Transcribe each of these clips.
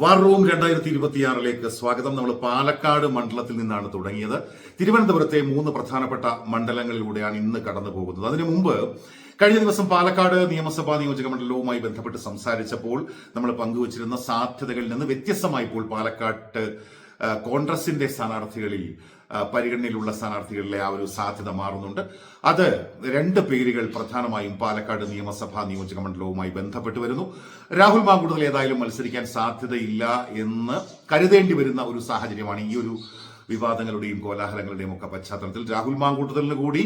War room രണ്ടായിരത്തി ഇരുപത്തിയാറിലേക്ക് സ്വാഗതം. നമ്മൾ പാലക്കാട് മണ്ഡലത്തിൽ നിന്നാണ് തുടങ്ങിയത്. തിരുവനന്തപുരത്തെ മൂന്ന് പ്രധാനപ്പെട്ട മണ്ഡലങ്ങളിലൂടെയാണ് ഇന്ന് കടന്നു പോകുന്നത്. അതിനു മുമ്പ് കഴിഞ്ഞ ദിവസം പാലക്കാട് നിയമസഭാ നിയോജക മണ്ഡലവുമായി ബന്ധപ്പെട്ട് സംസാരിച്ചപ്പോൾ നമ്മൾ പങ്കുവച്ചിരുന്ന സാധ്യതകളിൽ നിന്ന് വ്യത്യസ്തമായി ഇപ്പോൾ പാലക്കാട്ട് കോൺഗ്രസിന്റെ സ്ഥാനാർത്ഥികളിൽ പരിഗണനയിലുള്ള സ്ഥാനാർത്ഥികളിലെ ആ ഒരു സാധ്യത മാറുന്നുണ്ട്. അത് രണ്ട് പേരുകൾ പ്രധാനമായും പാലക്കാട് നിയമസഭാ നിയോജക മണ്ഡലവുമായി ബന്ധപ്പെട്ട് വരുന്നു. രാഹുൽ മാങ്കുടൽ ഏതായാലും മത്സരിക്കാൻ സാധ്യതയില്ല എന്ന് കരുതേണ്ടി വരുന്ന ഒരു സാഹചര്യമാണ് ഈ ഒരു വിവാദങ്ങളുടെയും കോലാഹലങ്ങളുടെയും ഒക്കെ പശ്ചാത്തലത്തിൽ. രാഹുൽ മാങ്കൂട്ടത്തിന് കൂടി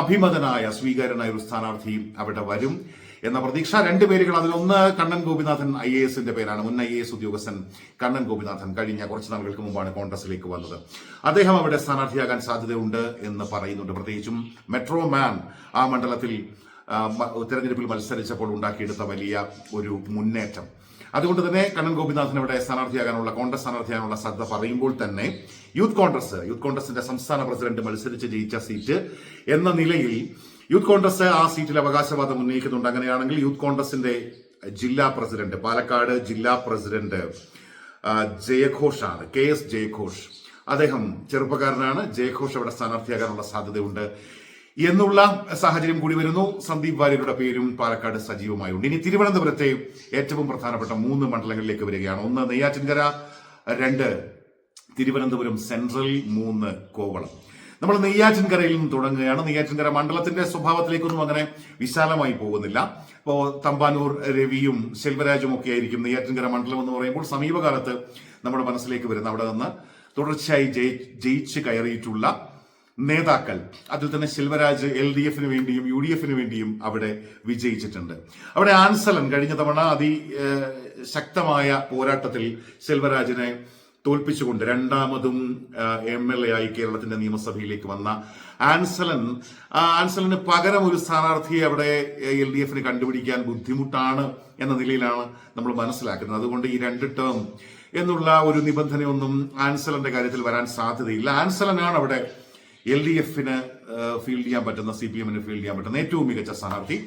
അഭിമതനായ സ്വീകാര്യനായ ഒരു സ്ഥാനാർത്ഥിയും അവിടെ വരും. എന്ന പ്രതീക്ഷ. രണ്ട് പേരുകൾ അതിലൊന്ന് കണ്ണൻ ഗോപിനാഥൻ ഐ എ എസിന്റെ പേരാണ്. മുൻ ഐ എ എസ് ഉദ്യോഗസ്ഥൻ കണ്ണൻ ഗോപിനാഥൻ കഴിഞ്ഞ കുറച്ച് നാളുകൾക്ക് മുമ്പാണ് കോൺഗ്രസിലേക്ക് വന്നത്. അദ്ദേഹം അവിടെ സ്ഥാനാർത്ഥിയാകാൻ സാധ്യതയുണ്ട് എന്ന് പറയുന്നുണ്ട്. പ്രത്യേകിച്ചും മെട്രോ മാൻ ആ മണ്ഡലത്തിൽ തെരഞ്ഞെടുപ്പിൽ മത്സരിച്ചപ്പോൾ ഉണ്ടാക്കിയെടുത്ത വലിയ ഒരു മുന്നേറ്റം. അതുകൊണ്ട് തന്നെ കണ്ണൻ ഗോപിനാഥൻ ഇവിടെ സ്ഥാനാർത്ഥിയാകാനുള്ള കോൺഗ്രസ് സ്ഥാനാർത്ഥിയാകാനുള്ള സാധ്യത പറയുമ്പോൾ തന്നെ യൂത്ത് കോൺഗ്രസ് യൂത്ത് കോൺഗ്രസിന്റെ സംസ്ഥാന പ്രസിഡന്റ് മത്സരിച്ച് ജയിച്ച സീറ്റ് എന്ന നിലയിൽ യൂത്ത് കോൺഗ്രസ് ആ സീറ്റിൽ അവകാശവാദം ഉന്നയിക്കുന്നുണ്ട്. അങ്ങനെയാണെങ്കിൽ യൂത്ത് കോൺഗ്രസിന്റെ ജില്ലാ പ്രസിഡന്റ് പാലക്കാട് ജില്ലാ പ്രസിഡന്റ് ജയഘോഷാണ് കെ എസ് ജയഘോഷ്. അദ്ദേഹം ചെറുപ്പക്കാരനാണ്. ജയഘോഷ് അവിടെ സ്ഥാനാർത്ഥിയാകാനുള്ള സാധ്യതയുണ്ട് എന്നുള്ള സാഹചര്യം കൂടി വരുന്നു. സന്ദീപ് വാര്യരുടെ പേരും പാലക്കാട് സജീവമായുണ്ട്. ഇനി തിരുവനന്തപുരത്തെ ഏറ്റവും പ്രധാനപ്പെട്ട മൂന്ന് മണ്ഡലങ്ങളിലേക്ക് വരികയാണ്. ഒന്ന് നെയ്യാറ്റിൻകര രണ്ട് തിരുവനന്തപുരം സെൻട്രൽ മൂന്ന് കോവളം. നമ്മൾ നെയ്യാറ്റിൻകരയിൽ നിന്ന് തുടങ്ങുകയാണ്. നെയ്യാറ്റിൻകര മണ്ഡലത്തിന്റെ സ്വഭാവത്തിലേക്കൊന്നും അങ്ങനെ വിശാലമായി പോകുന്നില്ല. ഇപ്പോൾ തമ്പാനൂർ രവിയും ശെൽവരാജും ഒക്കെ ആയിരിക്കും നെയ്യാറ്റിൻകര മണ്ഡലം എന്ന് പറയുമ്പോൾ സമീപകാലത്ത് നമ്മുടെ മനസ്സിലേക്ക് വരുന്ന അവിടെ നിന്ന് തുടർച്ചയായി ജയി- ജയിച്ച് കയറിയിട്ടുള്ള നേതാക്കൾ അതിൽ തന്നെ ശിൽവരാജ് എൽ ഡി എഫിന് വേണ്ടിയും യു ഡി എഫിന് വേണ്ടിയും അവിടെ വിജയിച്ചിട്ടുണ്ട്. അവിടെ ആൻസലൻ കഴിഞ്ഞ തവണ അതി ശക്തമായ പോരാട്ടത്തിൽ ശെൽവരാജിനെ തോൽപ്പിച്ചുകൊണ്ട് രണ്ടാമതും എം എൽ എ ആയി കേരളത്തിന്റെ നിയമസഭയിലേക്ക് വന്ന ആൻസലൻ. ആൻസലന് പകരം ഒരു സ്ഥാനാർത്ഥിയെ അവിടെ എൽ ഡി എഫിന് കണ്ടുപിടിക്കാൻ ബുദ്ധിമുട്ടാണ് എന്ന നിലയിലാണ് നമ്മൾ മനസ്സിലാക്കുന്നത്. അതുകൊണ്ട് ഈ രണ്ട് ടേം എന്നുള്ള ഒരു നിബന്ധനയൊന്നും ആൻസലന്റെ കാര്യത്തിൽ വരാൻ സാധ്യതയില്ല. ആൻസലനാണ് അവിടെ എൽ ഡി എഫിന് ഫീൽഡ് ചെയ്യാൻ പറ്റുന്ന സി പി എമ്മിന് ഫീൽഡ് ചെയ്യാൻ പറ്റുന്ന ഏറ്റവും മികച്ച സ്ഥാനാർത്ഥി.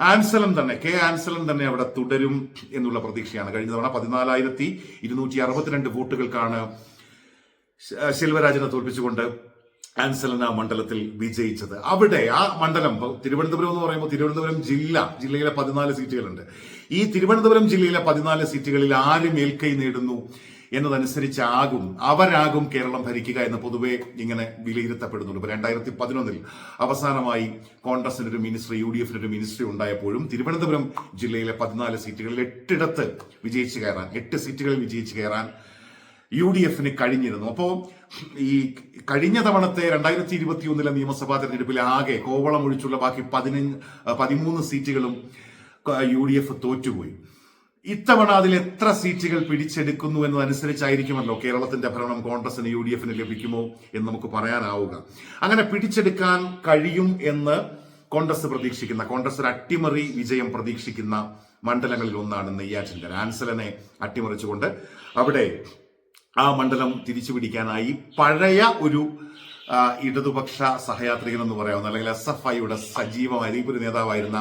ആൻസലൻ തന്നെ കെ ആൻസലം തന്നെ അവിടെ തുടരും എന്നുള്ള പ്രതീക്ഷയാണ്. കഴിഞ്ഞ തവണ പതിനാലായിരത്തി ഇരുന്നൂറ്റി അറുപത്തിരണ്ട് വോട്ടുകൾക്കാണ് ശെൽവരാജനെ തോൽപ്പിച്ചുകൊണ്ട് ആൻസലൻ ആ മണ്ഡലത്തിൽ വിജയിച്ചത്. അവിടെ ആ മണ്ഡലം തിരുവനന്തപുരം എന്ന് പറയുമ്പോൾ തിരുവനന്തപുരം ജില്ല ജില്ലയിലെ പതിനാല് സീറ്റുകളുണ്ട്. ഈ തിരുവനന്തപുരം ജില്ലയിലെ പതിനാല് സീറ്റുകളിൽ ആര് മേൽക്കൈ നേടുന്നു? എന്നതനുസരിച്ചാകും അവരാകും കേരളം ഭരിക്കുക എന്ന് പൊതുവെ ഇങ്ങനെ വിലയിരുത്തപ്പെടുന്നുണ്ട്. ഇപ്പൊ രണ്ടായിരത്തി പതിനൊന്നിൽ അവസാനമായി കോൺഗ്രസിനൊരു മിനിസ്ട്രി യു ഡി എഫിനൊരു മിനിസ്ട്രി ഉണ്ടായപ്പോഴും തിരുവനന്തപുരം ജില്ലയിലെ പതിനാല് സീറ്റുകളിൽ എട്ടിടത്ത് വിജയിച്ചു കയറാൻ എട്ട് സീറ്റുകളിൽ വിജയിച്ചു കയറാൻ യു ഡി എഫിന് കഴിഞ്ഞിരുന്നു. അപ്പോൾ ഈ കഴിഞ്ഞ തവണത്തെ രണ്ടായിരത്തി ഇരുപത്തി ഒന്നിലെ നിയമസഭാ തെരഞ്ഞെടുപ്പിൽ ആകെ കോവളം ഒഴിച്ചുള്ള ബാക്കി പതിനഞ്ച് പതിമൂന്ന് സീറ്റുകളും യു ഡി എഫ് തോറ്റുപോയി. ഇത്തവണ അതിൽ എത്ര സീറ്റുകൾ പിടിച്ചെടുക്കുന്നു എന്നതനുസരിച്ചായിരിക്കുമല്ലോ കേരളത്തിന്റെ ഭരണം കോൺഗ്രസിന് യു ഡി എഫിന് ലഭിക്കുമോ എന്ന് നമുക്ക് പറയാനാവുക. അങ്ങനെ പിടിച്ചെടുക്കാൻ കഴിയും എന്ന് കോൺഗ്രസ് പ്രതീക്ഷിക്കുന്ന കോൺഗ്രസ് ഒരു അട്ടിമറി വിജയം പ്രതീക്ഷിക്കുന്ന മണ്ഡലങ്ങളിൽ ഒന്നാണ് നെയ്യാറ്റിൻകര. ആൻസലനെ അട്ടിമറിച്ചുകൊണ്ട് അവിടെ ആ മണ്ഡലം തിരിച്ചു പിടിക്കാനായി പഴയ ഒരു ഇടതുപക്ഷ സഹയാത്രികൻ എന്ന് പറയാവുന്ന അല്ലെങ്കിൽ എസ് എഫ് ഐയുടെ സജീവമായ ഒരു നേതാവായിരുന്ന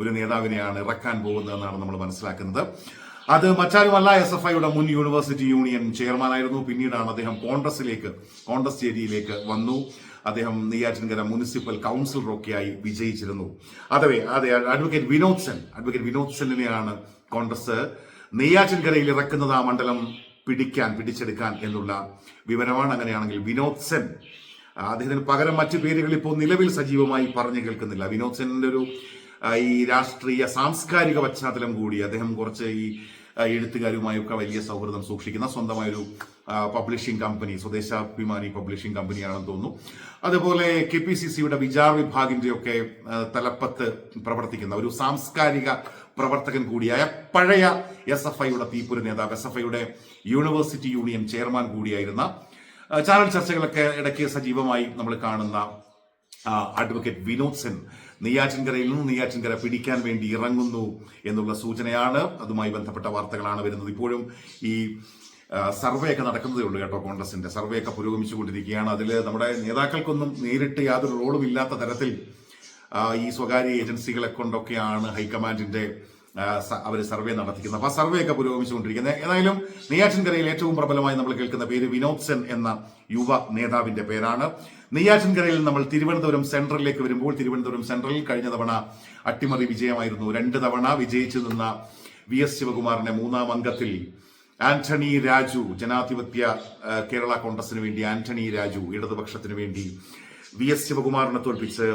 ഒരു നേതാവിനെയാണ് ഇറക്കാൻ പോകുന്നതെന്നാണ് നമ്മൾ മനസ്സിലാക്കുന്നത്. അത് മറ്റാരുമല്ല എസ് എഫ് ഐയുടെ മുൻ യൂണിവേഴ്സിറ്റി യൂണിയൻ ചെയർമാനായിരുന്നു. പിന്നീടാണ് അദ്ദേഹം കോൺഗ്രസിലേക്ക് കോൺഗ്രസ് ചേരിയിലേക്ക് വന്നു. അദ്ദേഹം നെയ്യാറ്റിൻകര മുനിസിപ്പൽ കൗൺസിലറൊക്കെയായി വിജയിച്ചിരുന്നു. അതവേ അതെ അഡ്വക്കേറ്റ് വിനോദ് സെൻ അഡ്വക്കേറ്റ് വിനോദ് സെന്നിനെയാണ് കോൺഗ്രസ് നെയ്യാറ്റിൻകരയിൽ ഇറക്കുന്നത് ആ മണ്ഡലം പിടിക്കാൻ പിടിച്ചെടുക്കാൻ എന്നുള്ള വിവരമാണ്. അങ്ങനെയാണെങ്കിൽ വിനോദ് സെൻ അദ്ദേഹത്തിന് പകരം മറ്റു പേരുകൾ ഇപ്പോൾ നിലവിൽ സജീവമായി പറഞ്ഞു കേൾക്കുന്നില്ല. വിനോദ് സെന്നിന്റെ ഒരു ഈ രാഷ്ട്രീയ സാംസ്കാരിക പശ്ചാത്തലം കൂടി അദ്ദേഹം കുറച്ച് ഈ എഴുത്തുകാരുമായൊക്കെ വലിയ സൗഹൃദം സൂക്ഷിക്കുന്ന സ്വന്തമായൊരു ഒരു പബ്ലിഷിംഗ് കമ്പനി സ്വദേശാഭിമാനി പബ്ലിഷിംഗ് കമ്പനിയാണെന്ന് തോന്നുന്നു. അതുപോലെ കെ പി സി സിയുടെ വിചാർ വിഭാഗിന്റെ ഒക്കെ തലപ്പത്ത് പ്രവർത്തിക്കുന്ന ഒരു സാംസ്കാരിക പ്രവർത്തകൻ കൂടിയായ പഴയ എസ് എഫ് ഐയുടെ തീപ്പുര നേതാവ് എസ് എഫ് ഐയുടെ യൂണിവേഴ്സിറ്റി യൂണിയൻ ചെയർമാൻ കൂടിയായിരുന്ന ചാനൽ ചർച്ചകളൊക്കെ ഇടയ്ക്ക് സജീവമായി നമ്മൾ കാണുന്ന അഡ്വക്കേറ്റ് വിനോദ് സെൻ നെയ്യാറ്റിൻകരയിൽ നിന്ന് നെയ്യാറ്റിൻകര പിടിക്കാൻ വേണ്ടി ഇറങ്ങുന്നു എന്നുള്ള സൂചനയാണ് അതുമായി ബന്ധപ്പെട്ട വാർത്തകളാണ് വരുന്നത്. ഇപ്പോഴും ഈ സർവേ ഒക്കെ നടക്കുന്നതേ ഉള്ളൂ കേട്ടോ കോൺഗ്രസിന്റെ. സർവേ ഒക്കെ പുരോഗമിച്ചുകൊണ്ടിരിക്കുകയാണ്. അതിൽ നമ്മുടെ നേതാക്കൾക്കൊന്നും നേരിട്ട് യാതൊരു റോളും ഇല്ലാത്ത തരത്തിൽ ഈ സ്വകാര്യ ഏജൻസികളെ കൊണ്ടൊക്കെയാണ് ഹൈക്കമാൻഡിന്റെ അവർ സർവേ നടത്തിക്കുന്നത്. അപ്പൊ ആ സർവേ ഒക്കെ പുരോഗമിച്ചുകൊണ്ടിരിക്കുന്നത്. ഏതായാലും നെയ്യാറ്റിൻകരയിൽ ഏറ്റവും പ്രബലമായി നമ്മൾ കേൾക്കുന്ന പേര് വിനോദ് സെൻ എന്ന യുവ നേതാവിന്റെ പേരാണ്. നെയ്യാറ്റിൻകരയിൽ നമ്മൾ തിരുവനന്തപുരം സെൻട്രലിലേക്ക് വരുമ്പോൾ തിരുവനന്തപുരം സെൻട്രലിൽ കഴിഞ്ഞ തവണ അട്ടിമറി വിജയമായിരുന്നു. രണ്ട് തവണ വിജയിച്ചു നിന്ന വി എസ് ശിവകുമാറിനെ മൂന്നാം അംഗത്തിൽ ആന്റണി രാജു ജനാധിപത്യ കേരള കോൺഗ്രസിന് വേണ്ടി ആന്റണി രാജു ഇടതുപക്ഷത്തിന് വേണ്ടി വി എസ് ശിവകുമാറിനെ തോൽപ്പിച്ച്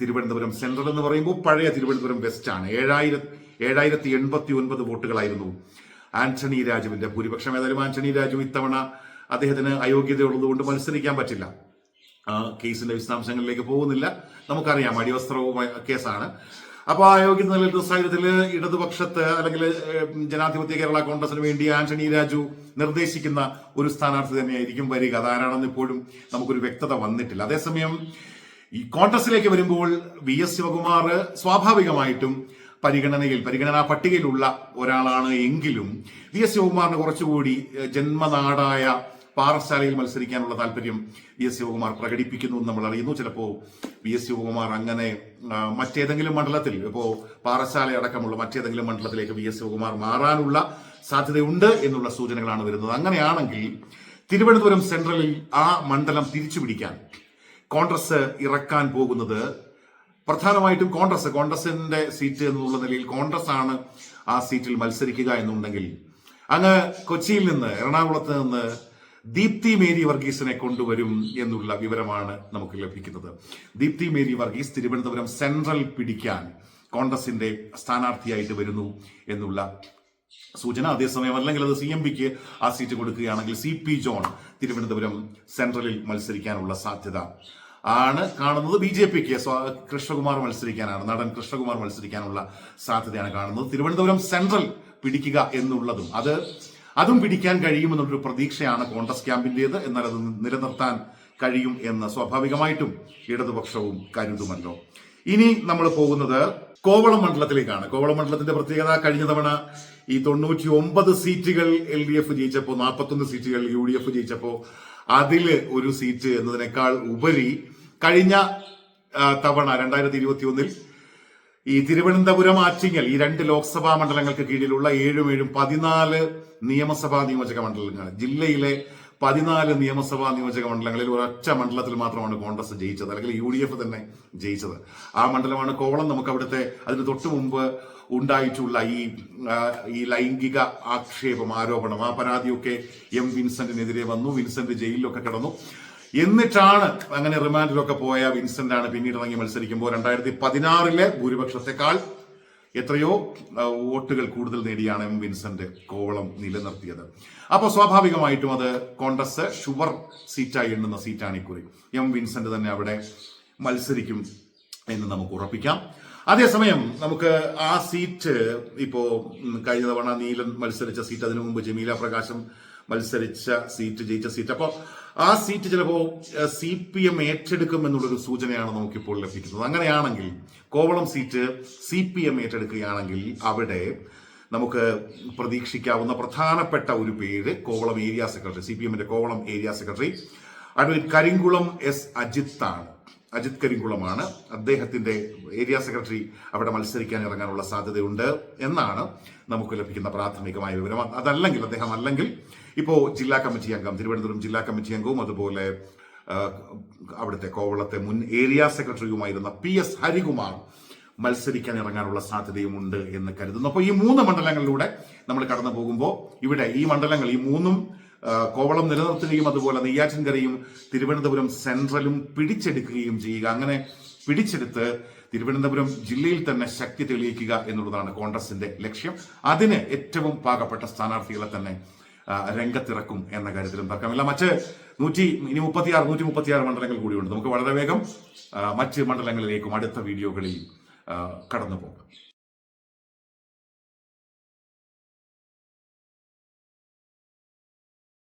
തിരുവനന്തപുരം സെൻട്രൽ എന്ന് പറയുമ്പോൾ പഴയ തിരുവനന്തപുരം വെസ്റ്റ് ആണ് ഏഴായിരം ഏഴായിരത്തി എൺപത്തി ഒൻപത് വോട്ടുകളായിരുന്നു ആന്റണി രാജുവിന്റെ ഭൂരിപക്ഷം. ഏതായാലും ആന്റണി രാജു ഇത്തവണ അദ്ദേഹത്തിന് അയോഗ്യതയുള്ളതുകൊണ്ട് മത്സരിക്കാൻ പറ്റില്ല. കേസിന്റെ വിശദാംശങ്ങളിലേക്ക് പോകുന്നില്ല. നമുക്കറിയാം അടിവസ്ത്രവും കേസാണ്. അപ്പോൾ ആ യോഗ്യത നിലനിൽക്കുന്ന സാഹചര്യത്തിൽ ഇടതുപക്ഷത്ത് അല്ലെങ്കിൽ ജനാധിപത്യ കേരള കോൺഗ്രസിന് വേണ്ടി ആന്റണി രാജു നിർദ്ദേശിക്കുന്ന ഒരു സ്ഥാനാർത്ഥി തന്നെയായിരിക്കും വരിക. അതാരാണെന്ന് ഇപ്പോഴും നമുക്കൊരു വ്യക്തത വന്നിട്ടില്ല. അതേസമയം ഈ കോൺഗ്രസിലേക്ക് വരുമ്പോൾ വി എസ് ശിവകുമാർ സ്വാഭാവികമായിട്ടും പരിഗണനയിൽ പരിഗണനാ പട്ടികയിലുള്ള ഒരാളാണ് എങ്കിലും വി എസ് ശിവകുമാറിന് കുറച്ചുകൂടി ജന്മനാടായ പാറശാലയിൽ മത്സരിക്കാനുള്ള താല്പര്യം വി എസ് ശിവകുമാർ പ്രകടിപ്പിക്കുന്നു എന്ന് നമ്മൾ അറിയുന്നു. ചിലപ്പോൾ വി എസ് ശിവകുമാർ അങ്ങനെ മറ്റേതെങ്കിലും മണ്ഡലത്തിൽ ഇപ്പോൾ പാറശാല അടക്കമുള്ള മറ്റേതെങ്കിലും മണ്ഡലത്തിലേക്ക് വി എസ് ശിവകുമാർ മാറാനുള്ള സാധ്യതയുണ്ട് എന്നുള്ള സൂചനകളാണ് വരുന്നത്. അങ്ങനെയാണെങ്കിൽ തിരുവനന്തപുരം സെൻട്രലിൽ ആ മണ്ഡലം തിരിച്ചു പിടിക്കാൻ കോൺഗ്രസ് ഇറക്കാൻ പോകുന്നത് പ്രധാനമായിട്ടും കോൺഗ്രസ് കോൺഗ്രസിന്റെ സീറ്റ് എന്നുള്ള നിലയിൽ കോൺഗ്രസ് ആണ് ആ സീറ്റിൽ മത്സരിക്കുക എന്നുണ്ടെങ്കിൽ അങ്ങ് കൊച്ചിയിൽ നിന്ന് എറണാകുളത്ത് നിന്ന് ദീപ്തി മേരി വർഗീസിനെ കൊണ്ടുവരും എന്നുള്ള വിവരമാണ് നമുക്ക് ലഭിക്കുന്നത്. ദീപ്തി മേരി വർഗീസ് തിരുവനന്തപുരം സെൻട്രൽ പിടിക്കാൻ കോൺഗ്രസിന്റെ സ്ഥാനാർത്ഥിയായിട്ട് വരുന്നു എന്നുള്ള സൂചന. അതേസമയം അല്ലെങ്കിൽ അത് സി എം പിക്ക് ആ സീറ്റ് കൊടുക്കുകയാണെങ്കിൽ സി പി ജോൺ തിരുവനന്തപുരം സെൻട്രലിൽ മത്സരിക്കാനുള്ള സാധ്യത ആണ് കാണുന്നത്. ബി ജെ പിക്ക് കൃഷ്ണകുമാർ മത്സരിക്കാനാണ് നടൻ കൃഷ്ണകുമാർ മത്സരിക്കാനുള്ള സാധ്യതയാണ് കാണുന്നത്. തിരുവനന്തപുരം സെൻട്രൽ പിടിക്കുക എന്നുള്ളതും അത് അതും പിടിക്കാൻ കഴിയുമെന്നുള്ളൊരു പ്രതീക്ഷയാണ് കോൺഗ്രസ് ക്യാമ്പിന്റേത് എന്നാൽ അത് നിലനിർത്താൻ കഴിയും എന്ന് സ്വാഭാവികമായിട്ടും ഇടതുപക്ഷവും കരുതുമല്ലോ. ഇനി നമ്മൾ പോകുന്നത് കോവളം മണ്ഡലത്തിലേക്കാണ്. കോവളം മണ്ഡലത്തിന്റെ പ്രത്യേകത കഴിഞ്ഞ തവണ ഈ തൊണ്ണൂറ്റി ഒമ്പത് സീറ്റുകൾ എൽ ഡി എഫ് ജയിച്ചപ്പോൾ നാൽപ്പത്തൊന്ന് സീറ്റുകൾ യു ഡി എഫ് ജയിച്ചപ്പോൾ അതിൽ ഒരു സീറ്റ് എന്നതിനേക്കാൾ ഉപരി കഴിഞ്ഞ തവണ രണ്ടായിരത്തി ഇരുപത്തി ഒന്നിൽ ഈ തിരുവനന്തപുരം ആറ്റിങ്ങൽ ഈ രണ്ട് ലോക്സഭാ മണ്ഡലങ്ങൾക്ക് കീഴിലുള്ള ഏഴും ഏഴും പതിനാല് നിയമസഭാ നിയോജക മണ്ഡലങ്ങൾ ജില്ലയിലെ പതിനാല് നിയമസഭാ നിയോജക മണ്ഡലങ്ങളിൽ ഒരൊറ്റ മണ്ഡലത്തിൽ മാത്രമാണ് കോൺഗ്രസ് ജയിച്ചത് അല്ലെങ്കിൽ യു ഡി എഫ് തന്നെ ജയിച്ചത്. ആ മണ്ഡലമാണ് കോവളം നമുക്ക് അവിടുത്തെ അതിന് തൊട്ടു മുമ്പ് ഉണ്ടായിട്ടുള്ള ഈ ഈ ലൈംഗിക ആക്ഷേപം ആരോപണം ആ പരാതിയൊക്കെ എം വിൻസെന്റിനെതിരെ വന്നു വിൻസെന്റ് ജയിലിലൊക്കെ കിടന്നു. എന്നിട്ടാണ് അങ്ങനെ റിമാൻഡിലൊക്കെ പോയ വിൻസെന്റ് ആണ് പിന്നീട് ഇറങ്ങി മത്സരിക്കുമ്പോൾ രണ്ടായിരത്തി പതിനാറിലെ ഭൂരിപക്ഷത്തെക്കാൾ എത്രയോ വോട്ടുകൾ കൂടുതൽ നേടിയാണ് എം വിൻസെന്റ് കോവളം നിലനിർത്തിയത്. അപ്പോൾ സ്വാഭാവികമായിട്ടും അത് കോൺഗ്രസ് ഷുവർ സീറ്റായി എണ്ണുന്ന സീറ്റാണ് ഇക്കുറി എം വിൻസെന്റ് തന്നെ അവിടെ മത്സരിക്കും എന്ന് നമുക്ക് ഉറപ്പിക്കാം. അതേസമയം നമുക്ക് ആ സീറ്റ് ഇപ്പോ കഴിഞ്ഞ തവണ നീലൻ മത്സരിച്ച സീറ്റ് അതിനു മുമ്പ് ജമീല പ്രകാശം മത്സരിച്ച സീറ്റ് ജയിച്ച സീറ്റ്. അപ്പോൾ ആ സീറ്റ് ചിലപ്പോൾ സി പി എം ഏറ്റെടുക്കും എന്നുള്ളൊരു സൂചനയാണ് നമുക്കിപ്പോൾ ലഭിക്കുന്നത്. അങ്ങനെയാണെങ്കിൽ Kovalam seat C P M ഏറ്റെടുക്കുകയാണെങ്കിൽ അവിടെ നമുക്ക് പ്രതീക്ഷിക്കാവുന്ന പ്രധാനപ്പെട്ട ഒരു പേര് Kovalam area secretary C P എമ്മിന്റെ Kovalam area secretary advocate Karinkulam S Ajith ആണ് അജിത് കരിങ്കുളമാണ് അദ്ദേഹത്തിന്റെ ഏരിയ സെക്രട്ടറി അവിടെ മത്സരിക്കാൻ ഇറങ്ങാനുള്ള സാധ്യതയുണ്ട് എന്നാണ് നമുക്ക് ലഭിക്കുന്ന പ്രാഥമികമായ വിവരം. അതല്ലെങ്കിൽ അദ്ദേഹം അല്ലെങ്കിൽ ഇപ്പോ ജില്ലാ കമ്മിറ്റി അംഗം തിരുവനന്തപുരം ജില്ലാ കമ്മിറ്റി അംഗവും അതുപോലെ അവിടുത്തെ കോവളത്തെ മുൻ ഏരിയ സെക്രട്ടറിയുമായിരുന്ന പി എസ് ഹരികുമാർ മത്സരിക്കാൻ ഇറങ്ങാനുള്ള സാധ്യതയുമുണ്ട് എന്ന് കരുതുന്നു. അപ്പോൾ ഈ മൂന്ന് മണ്ഡലങ്ങളിലൂടെ നമ്മൾ കടന്നു പോകുമ്പോൾ ഇവിടെ ഈ മണ്ഡലങ്ങൾ ഈ മൂന്നും കോവളം നിലനിർത്തുകയും അതുപോലെ നെയ്യാറ്റിൻകരയും തിരുവനന്തപുരം സെൻട്രലും പിടിച്ചെടുക്കുകയും ചെയ്യുക. അങ്ങനെ പിടിച്ചെടുത്ത് തിരുവനന്തപുരം ജില്ലയിൽ തന്നെ ശക്തി തെളിയിക്കുക എന്നുള്ളതാണ് കോൺഗ്രസിന്റെ ലക്ഷ്യം. അതിന് ഏറ്റവും പാകപ്പെട്ട സ്ഥാനാർത്ഥികളെ തന്നെ രംഗത്തിറക്കും എന്ന കാര്യത്തിലും തർക്കമില്ല. മറ്റ് നൂറ്റി ഇനി മുപ്പത്തിയാറ് നൂറ്റി മുപ്പത്തിയാറ് മണ്ഡലങ്ങൾ കൂടിയുണ്ട്. നമുക്ക് വളരെ വേഗം മറ്റ് മണ്ഡലങ്ങളിലേക്കും അടുത്ത വീഡിയോകളിൽ കടന്നു പോകാം